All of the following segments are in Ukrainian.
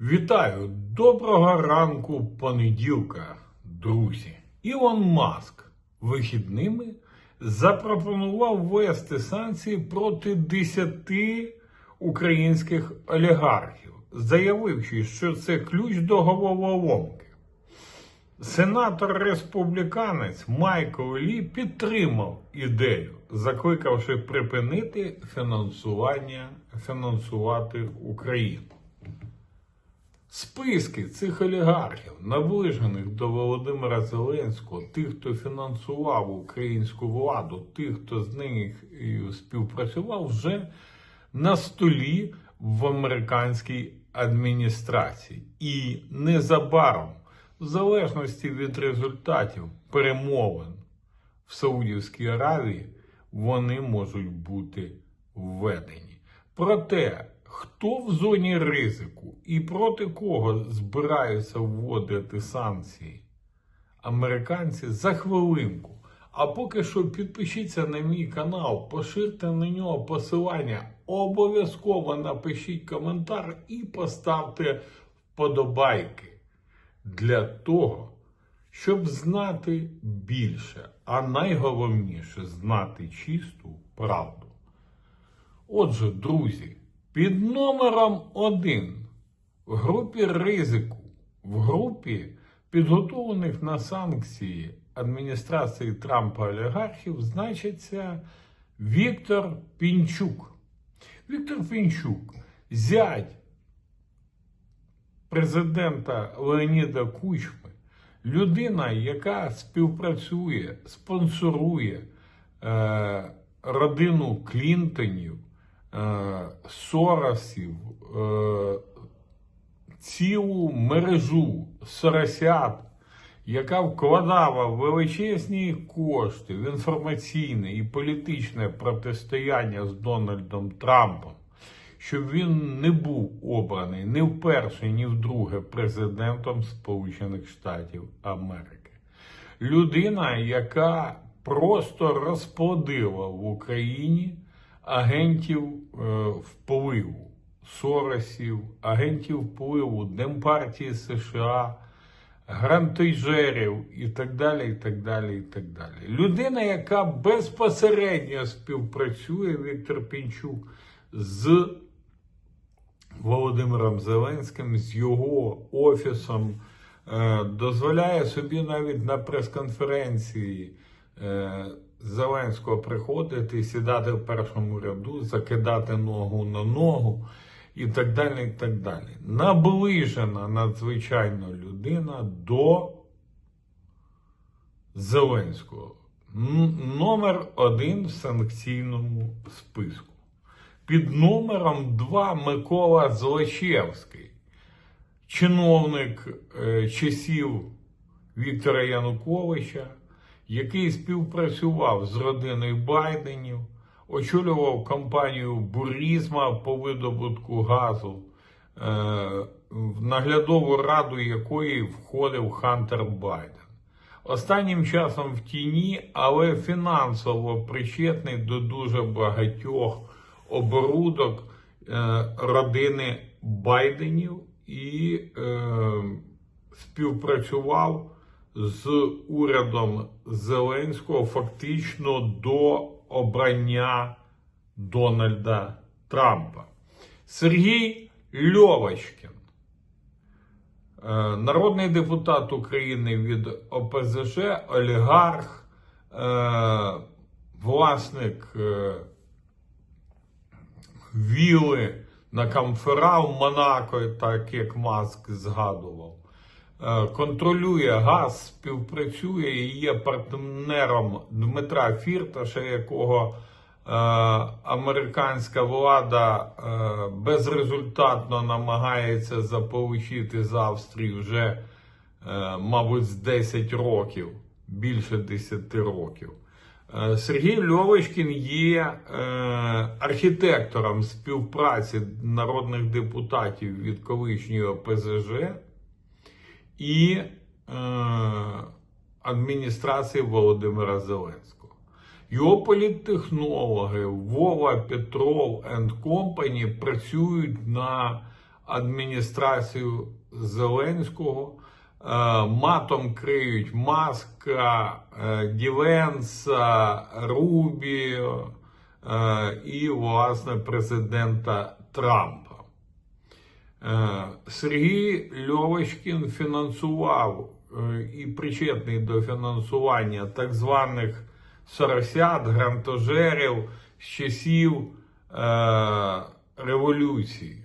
Вітаю! Доброго ранку понеділка, друзі. Ілон Маск вихідними запропонував ввести санкції проти 10 українських олігархів, заявивши, що це ключ до головоломки. Сенатор республіканець Майкл Лі підтримав ідею, закликавши припинити фінансування фінансувати Україну. Списки цих олігархів, наближених до Володимира Зеленського, тих, хто фінансував українську владу, тих, хто з них співпрацював, вже на столі в американській адміністрації. І незабаром, в залежності від результатів перемовин в Саудівській Аравії, вони можуть бути введені. Проте, хто в зоні ризику і проти кого збираються вводити санкції американці за хвилинку. А поки що підпишіться на мій канал, поширте на нього посилання, обов'язково напишіть коментар і поставте вподобайки для того, щоб знати більше, а найголовніше знати чисту правду. Отже, друзі, під номером один в групі ризику, в групі підготовлених на санкції адміністрації Трампа олігархів значиться Віктор Пінчук. Віктор Пінчук, зять президента Леоніда Кучми, людина, яка співпрацює, спонсорує е, родину Клінтонів, Соросів, е, цілу мережу соросят, яка вкладала величезні кошти в інформаційне і політичне протистояння з Дональдом Трампом, щоб він не був обраний ні вперше, ні вдруге президентом Сполучених Штатів Америки. Людина, яка просто розплодила в Україні агентів е, впливу. Соросів, агентів впливу, Демпартії США, грантойжерів і так далі, і так далі, і так далі. Людина, яка безпосередньо співпрацює, Віктор Пінчук, з Володимиром Зеленським, з його офісом, е, дозволяє собі навіть на прес-конференції е, Зеленського приходити, сідати в першому ряду, закидати ногу на ногу і так далі. і так далі. Наближена надзвичайно людина до Зеленського. Номер один в санкційному списку. Під номером 2 Микола Злочевський, чиновник е, часів Віктора Януковича, який співпрацював з родиною Байденів, очолював компанію Бурізма по видобутку газу, е, в наглядову раду якої входив Хантер Байден. Останнім часом в тіні, але фінансово причетний до дуже багатьох оборудок е, родини Байденів і е, співпрацював з урядом Зеленського фактично до обрання Дональда Трампа. Сергій Льовочкін, е, народний депутат України від ОПЗЖ, олігарх, е, власник е, віли на Камфера в Монако, так як Маск згадував. Е, Контролює газ, співпрацює і є партнером Дмитра Фірташа, якого е, американська влада е, безрезультатно намагається заполучити з Австрії вже, мабуть, з 10 років, більше 10 років. Сергій Льовочкін є архітектором співпраці народних депутатів від колишньої ОПЗЖ і е, адміністрації Володимира Зеленського. Його політтехнологи Вова Петров and Company працюють на адміністрацію Зеленського. Е, Матом криють Маска, е, Дівенса, Рубіо е, і, власне, президента Трампа. Е, Сергій Льовочкін фінансував е, і причетний до фінансування так званих соросят, грантожерів з часів е, революції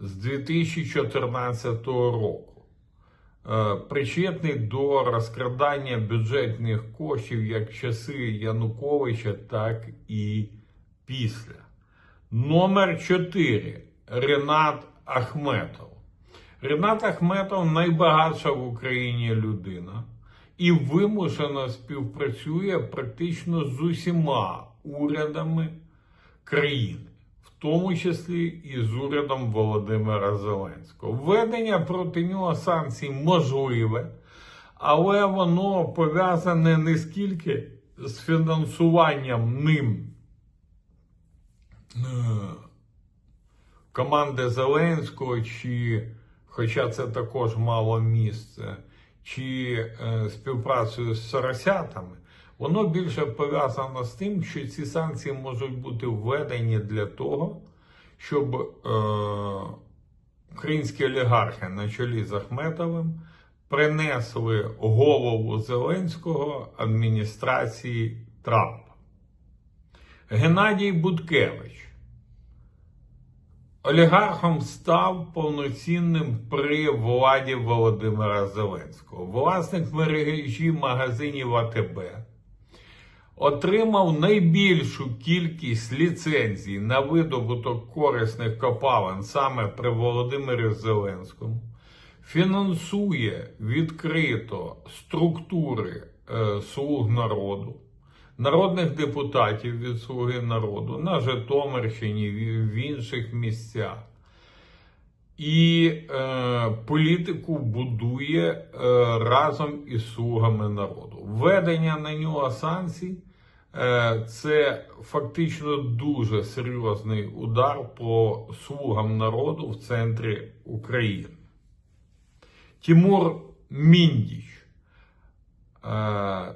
з 2014 року. Причетний до розкрадання бюджетних коштів як часи Януковича, так і після. Номер 4. Ренат Ахметов. Ренат Ахметов найбагатша в Україні людина і вимушено співпрацює практично з усіма урядами країни, в тому числі і з урядом Володимира Зеленського. Введення проти нього санкцій можливе, але воно пов'язане не скільки з фінансуванням ним. Команди Зеленського, чи, хоча це також мало місце, чи е, співпрацею з соросятами, воно більше пов'язано з тим, що ці санкції можуть бути введені для того, щоб е, українські олігархи на чолі з Ахметовим принесли голову Зеленського адміністрації Трампа. Геннадій Буткевич олігархом став повноцінним при владі Володимира Зеленського. Власник мережі магазинів АТБ отримав найбільшу кількість ліцензій на видобуток корисних копалин саме при Володимирі Зеленському. Фінансує відкрито структури е, слуг народу, народних депутатів від Слуги народу на Житомирщині, в інших місцях. І е, політику будує е, разом із слугами народу. Введення на нього санкцій е, це фактично дуже серйозний удар по слугам народу в центрі України. Тимур Міндіч. Е,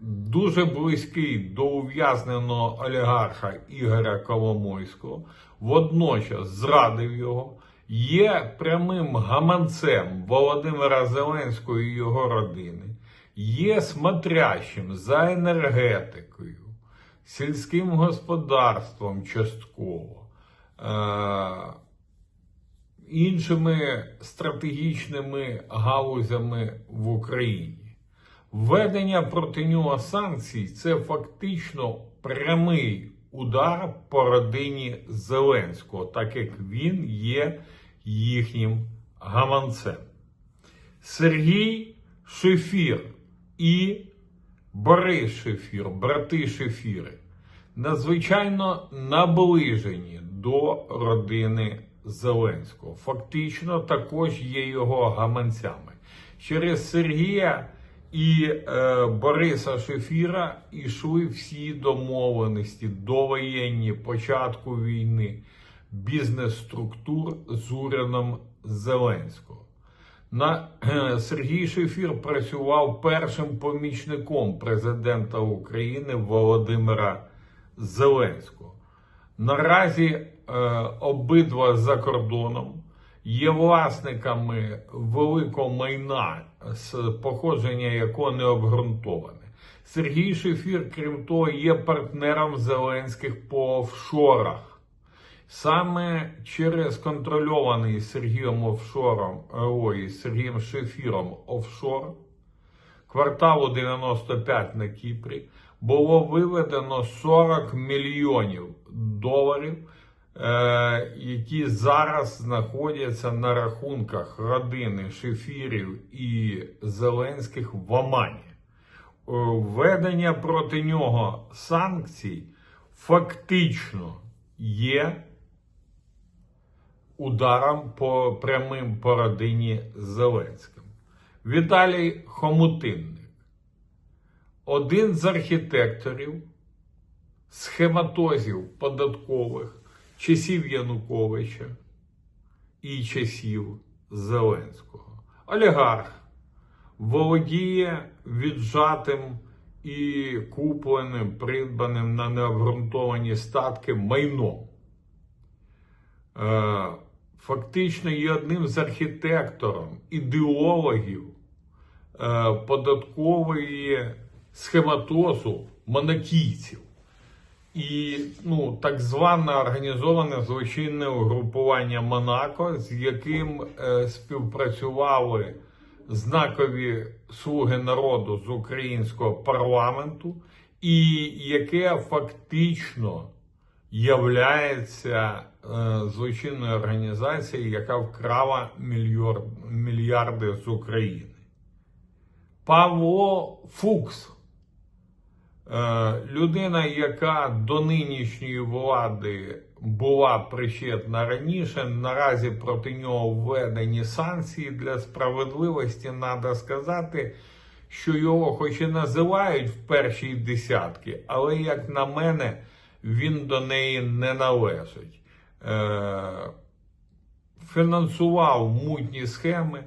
дуже близький до ув'язненого олігарха Ігоря Коломойського, водночас зрадив його, є прямим гаманцем Володимира Зеленського і його родини, є смотрящим за енергетикою, сільським господарством частково. Е- іншими стратегічними галузями в Україні. Введення проти нього санкцій це фактично прямий удар по родині Зеленського, так як він є їхнім гаманцем. Сергій Шефір і Борис Шефір, брати Шефіри, надзвичайно наближені до родини Зеленського. Фактично також є його гаманцями. Через Сергія і е, Бориса Шефіра йшли всі домовленості довоєнні початку війни бізнес-структур з урядом Зеленського. На е, Сергій Шефір працював першим помічником президента України Володимира Зеленського. Наразі е, обидва за кордоном є власниками великого майна, походження якого не обґрунтоване. Сергій Шефір, крім того, є партнером Зеленських по офшорах. Саме через контрольований Сергієм офшором, ой, Сергієм Шефіром офшор кварталу 95 на Кіпрі було виведено 40 мільйонів доларів, які зараз знаходяться на рахунках родини Шефірів і Зеленських в Омані. Е, Введення проти нього санкцій фактично є ударом по прямим по родині Зеленським. Віталій Хомутинник, один з архітекторів схематозів податкових часів Януковича, і часів Зеленського. Олігарх володіє віджатим і купленим, придбаним на необґрунтовані статки майном. Е, Фактично є одним з архітектором, ідеологів е, податкової схематозу монакійців. І ну, так зване організоване злочинне угрупування Монако, з яким е, співпрацювали знакові слуги народу з українського парламенту, і яке фактично являється е, злочинною організацією, яка вкрала мільйор, мільярди з України. Павло Фукс. Е, людина, яка до нинішньої влади була причетна раніше, наразі проти нього введені санкції для справедливості. Треба сказати, що його хоч і називають в першій десятки, але, як на мене, він до неї не належить. Е, фінансував мутні схеми,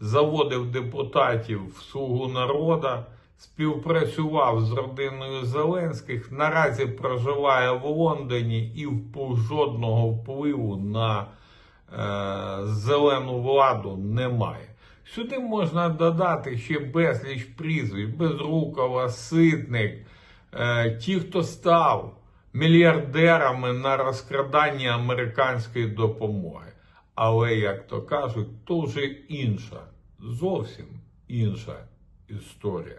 заводив депутатів в слугу народа, співпрацював з родиною Зеленських, наразі проживає в Лондоні і жодного впливу на е, зелену владу немає. Сюди можна додати ще безліч прізвищ, Безрукова, Ситник, е, ті, хто став мільярдерами на розкраданні американської допомоги. Але, як то кажуть, то вже інша, зовсім інша історія.